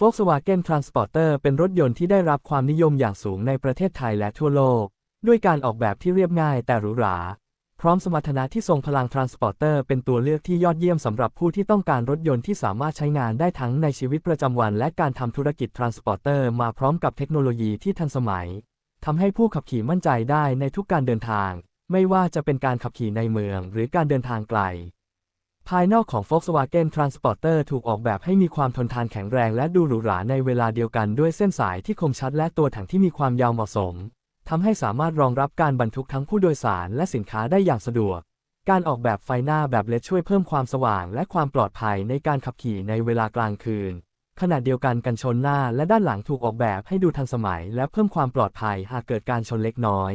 Volkswagen Transporter เป็นรถยนต์ที่ได้รับความนิยมอย่างสูงในประเทศไทยและทั่วโลก ด้วยการออกแบบที่เรียบง่ายแต่หรูหรา พร้อมสมรรถนะที่ทรงพลัง Transporter เป็นตัวเลือกที่ยอดเยี่ยมสำหรับผู้ที่ต้องการรถยนต์ที่สามารถใช้งานได้ทั้งในชีวิตประจำวัน และการทำธุรกิจ Transporter มาพร้อมกับเทคโนโลยีที่ทันสมัยทำให้ผู้ขับขี่มั่นใจได้ในทุกการเดินทาง ไม่ว่าจะเป็นการขับขี่ในเมือง หรือการเดินทางไกล ภายนอกของ Volkswagen Transporter ถูกออกแบบให้มีความทนทานแข็งแรงและดูหรูหราในเวลาเดียวกันด้วยเส้นสายที่คมชัดและตัวถังที่มีความยาวเหมาะสม ทำให้สามารถรองรับการบรรทุกทั้งผู้โดยสารและสินค้าได้อย่างสะดวก การออกแบบไฟหน้าแบบเลดช่วยเพิ่มความสว่างและความปลอดภัยในการขับขี่ในเวลากลางคืน ขณะเดียวกันกันชนหน้าและด้านหลังถูกออกแบบให้ดูทันสมัย และเพิ่มความปลอดภัยหากเกิดการชนเล็กน้อย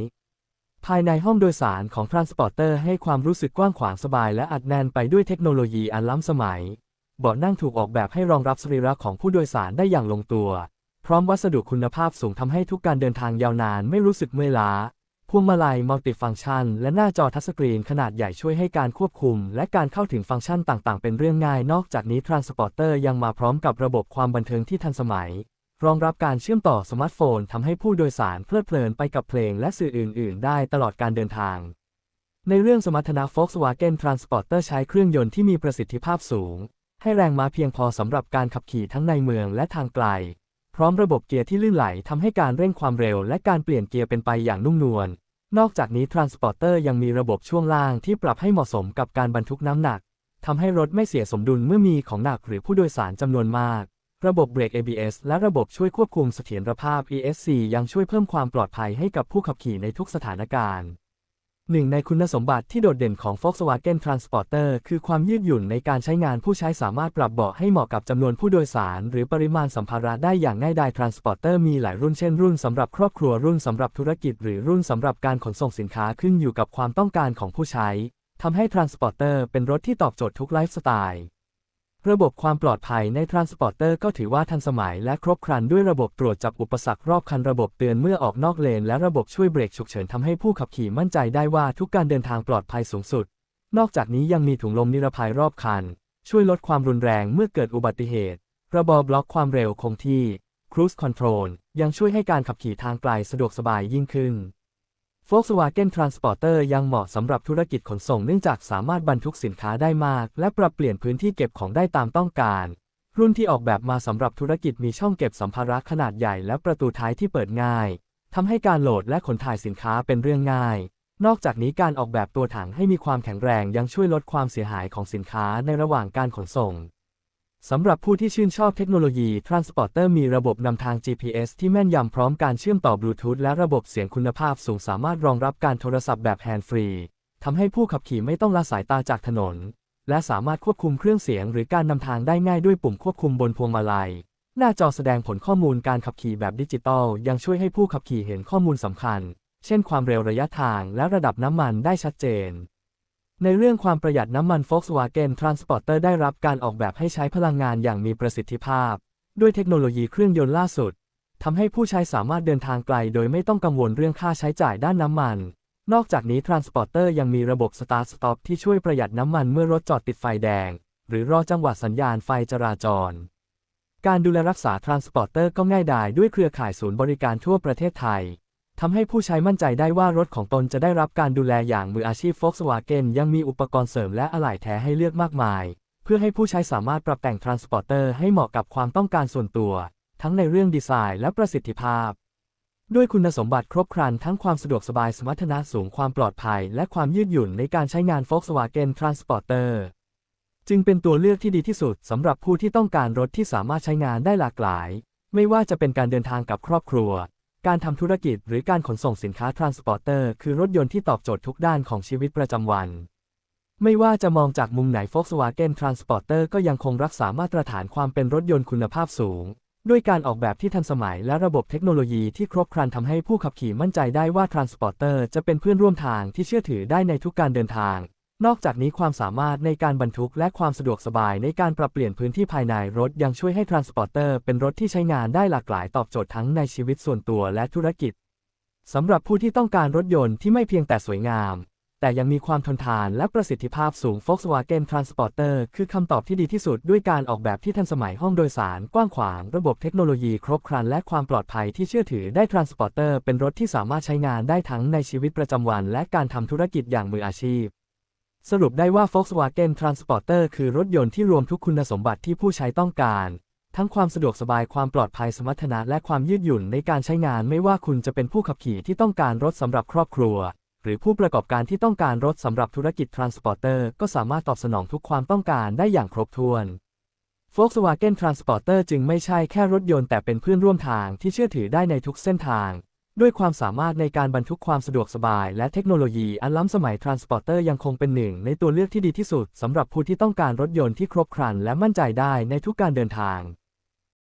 ภายในห้องโดยสารของ Transporter ให้ความรู้สึกกว้างขวางสบายและอัดแน่นไปด้วยเทคโนโลยีอันล้ำสมัย เบาะนั่งถูกออกแบบให้รองรับสรีระของผู้โดยสารได้อย่างลงตัว พร้อมวัสดุคุณภาพสูงทำให้ทุกการเดินทางยาวนานไม่รู้สึกเมื่อยล้า พวงมาลัยมัลติฟังก์ชัน และหน้าจอทัชสกรีนขนาดใหญ่ช่วยให้การควบคุม และการเข้าถึงฟังก์ชันต่างๆ เป็นเรื่องง่าย นอกจากนี้ Transporter ยังมาพร้อมกับระบบความบันเทิงที่ทันสมัย รองรับการเชื่อมต่อสมาร์ทโฟนทำให้ผู้โดยสารเพลิดเพลินไปกับเพลงและสื่ออื่น ๆ ได้ตลอดการเดินทาง ในเรื่องสมรรถนะ Volkswagen Transporter ใช้เครื่องยนต์ที่มีประสิทธิภาพสูง ให้แรงม้าเพียงพอสำหรับการขับขี่ทั้งในเมืองและทางไกล พร้อมระบบเกียร์ที่ลื่นไหลทำให้การเร่งความเร็วและการเปลี่ยนเกียร์เป็นไปอย่างนุ่มนวล นอกจากนี้ Transporter ยังมีระบบช่วงล่างที่ปรับให้เหมาะสมกับการบรรทุกน้ำหนักทำให้รถไม่เสียสมดุลเมื่อมีของหนักหรือผู้โดยสารจำนวนมาก ระบบเบรก ABS และระบบช่วยควบคุมเสถียรภาพ ESC ยังช่วยเพิ่มความปลอดภัยให้กับผู้ขับขี่ในทุกสถานการณ์หนึ่งในคุณสมบัติที่โดดเด่นของ Volkswagen Transporter คือความยืดหยุ่นในการใช้งานผู้ใช้สามารถปรับเบาะให้เหมาะกับจำนวนผู้โดยสาร หรือปริมาณสัมภาระได้อย่างง่ายดาย Transporter มีหลายรุ่นเช่นรุ่นสำหรับครอบครัวรุ่นสำหรับธุรกิจ หรือรุ่นสำหรับการขนส่งสินค้าขึ้นอยู่กับความต้องการของผู้ใช้ทำให้ Transporter เป็นรถที่ตอบโจทย์ทุกไลฟ์สไตล์ ระบบความปลอดภัยใน Transporter ก็ถือว่าทันสมัยและครบครันด้วยระบบตรวจจับอุปสรรครอบคันระบบเตือนเมื่อออกนอกเลนและระบบช่วยเบรกฉุกเฉินทำให้ผู้ขับขี่มั่นใจได้ว่าทุกการเดินทางปลอดภัยสูงสุด นอกจากนี้ยังมีถุงลมนิรภัยรอบคัน ช่วยลดความรุนแรงเมื่อเกิดอุบัติเหตุ ระบบบล็อกความเร็วคงที่ Cruise Control ยังช่วยให้การขับขี่ทางไกลสะดวกสบายยิ่งขึ้น Volkswagen Transporter ยังเหมาะสำหรับธุรกิจขนส่งเนื่องจากสามารถบรรทุกสินค้าได้มาก และปรับเปลี่ยนพื้นที่เก็บของได้ตามต้องการ รุ่นที่ออกแบบมาสำหรับธุรกิจมีช่องเก็บสัมภาระขนาดใหญ่และประตูท้ายที่เปิดง่ายทำให้การโหลดและขนถ่ายสินค้าเป็นเรื่องง่าย นอกจากนี้การออกแบบตัวถังให้มีความแข็งแรงยังช่วยลดความเสียหายของสินค้าในระหว่างการขนส่ง สำหรับผู้ที่ชื่นชอบเทคโนโลยี Transporter มีระบบนำทาง GPS ที่แม่นยำพร้อมการเชื่อมต่อบลูทูธและระบบเสียงคุณภาพสูงสามารถรองรับการโทรศัพท์แบบแฮนด์ฟรีทำให้ผู้ขับขี่ไม่ต้องละสายตาจากถนน และสามารถควบคุมเครื่องเสียงหรือการนำทางได้ง่ายด้วยปุ่มควบคุมบนพวงมาลัย หน้าจอแสดงผลข้อมูลการขับขี่แบบดิจิตอลยังช่วยให้ผู้ขับขี่เห็นข้อมูลสำคัญ เช่นความเร็วระยะทางและระดับน้ำมันได้ชัดเจน ในเรื่องความประหยัดน้ำมัน Volkswagen Transporter ได้รับการออกแบบให้ใช้พลังงานอย่างมีประสิทธิภาพ ด้วยเทคโนโลยีเครื่องยนต์ล่าสุดทำให้ผู้ใช้สามารถเดินทางไกลโดยไม่ต้องกังวลเรื่องค่าใช้จ่ายด้านน้ำมัน นอกจากนี้ Transporter ยังมีระบบ Start Stop ที่ช่วยประหยัดน้ำมันเมื่อรถจอดติดไฟแดง หรือรอจังหวะสัญญาณไฟจราจร การดูแลรักษา Transporter ก็ง่ายดายด้วยเครือข่ายศูนย์บริการทั่วประเทศไทย ทำให้ผู้ใช้มั่นใจได้ว่ารถของตนจะได้รับการดูแลอย่างมืออาชีพ Volkswagen ยังมีอุปกรณ์เสริมและอะไหล่แท้ให้เลือกมากมาย เพื่อให้ผู้ใช้สามารถปรับแต่ง Transporter ให้เหมาะกับความต้องการส่วนตัว ทั้งในเรื่องดีไซน์และประสิทธิภาพ ด้วยคุณสมบัติครบครันทั้งความสะดวกสบายสมรรถนะสูงความปลอดภัย และความยืดหยุ่นในการใช้งาน Volkswagen Transporter จึงเป็นตัวเลือกที่ดีที่สุดสำหรับผู้ที่ต้องการรถที่สามารถใช้งานได้หลากหลาย ไม่ว่าจะเป็นการเดินทางกับครอบครัว การทำธุรกิจหรือการขนส่งสินค้า Transporter คือรถยนต์ที่ตอบโจทย์ทุกด้านของชีวิตประจำวัน ไม่ว่าจะมองจากมุมไหน Volkswagen Transporter ก็ยังคงรักษามาตรฐานความเป็นรถยนต์คุณภาพสูง ด้วยการออกแบบที่ทันสมัยและระบบเทคโนโลยีที่ครบครันทำให้ผู้ขับขี่มั่นใจได้ว่า Transporter จะเป็นเพื่อนร่วมทางที่เชื่อถือได้ในทุกการเดินทาง นอกจากนี้ความสามารถในการบรรทุกและความสะดวกสบายในการปรับเปลี่ยนพื้นที่ภายในรถยังช่วยให้ Transporter เป็นรถที่ใช้งานได้หลากหลายตอบโจทย์ทั้งในชีวิตส่วนตัวและธุรกิจ สำหรับผู้ที่ต้องการรถยนต์ที่ไม่เพียงแต่สวยงาม แต่ยังมีความทนทานและประสิทธิภาพสูง Volkswagen Transporter คือคำตอบที่ดีที่สุดด้วยการออกแบบที่ทันสมัยห้องโดยสาร กว้างขวาง ระบบเทคโนโลยีครบครัน และความปลอดภัยที่เชื่อถือได้ Transporter เป็นรถที่สามารถใช้งานได้ทั้งในชีวิตประจำวัน และการทำธุรกิจอย่างมืออาชีพ สรุปได้ว่า Volkswagen Transporter คือรถยนต์ที่รวมทุกคุณสมบัติที่ผู้ใช้ต้องการ ทั้งความสะดวกสบายความปลอดภัยสมรรถนะและความยืดหยุ่นในการใช้งานไม่ว่าคุณจะเป็นผู้ขับขี่ที่ต้องการรถสำหรับครอบครัว หรือผู้ประกอบการที่ต้องการรถสำหรับธุรกิจ Transporter ก็สามารถตอบสนองทุกความต้องการได้อย่างครบถ้วน Volkswagen Transporter จึงไม่ใช่แค่รถยนต์แต่เป็นเพื่อนร่วมทางที่เชื่อถือได้ในทุกเส้นทาง ด้วยความสามารถในการบรรทุกความสะดวกสบาย และเทคโนโลยีอันล้ำสมัยทรานสปอร์เตอร์ยังคงเป็นหนึ่ง ในตัวเลือกที่ดีที่สุดสำหรับผู้ที่ต้องการรถยนต์ที่ครบครัน และมั่นใจได้ในทุกการเดินทาง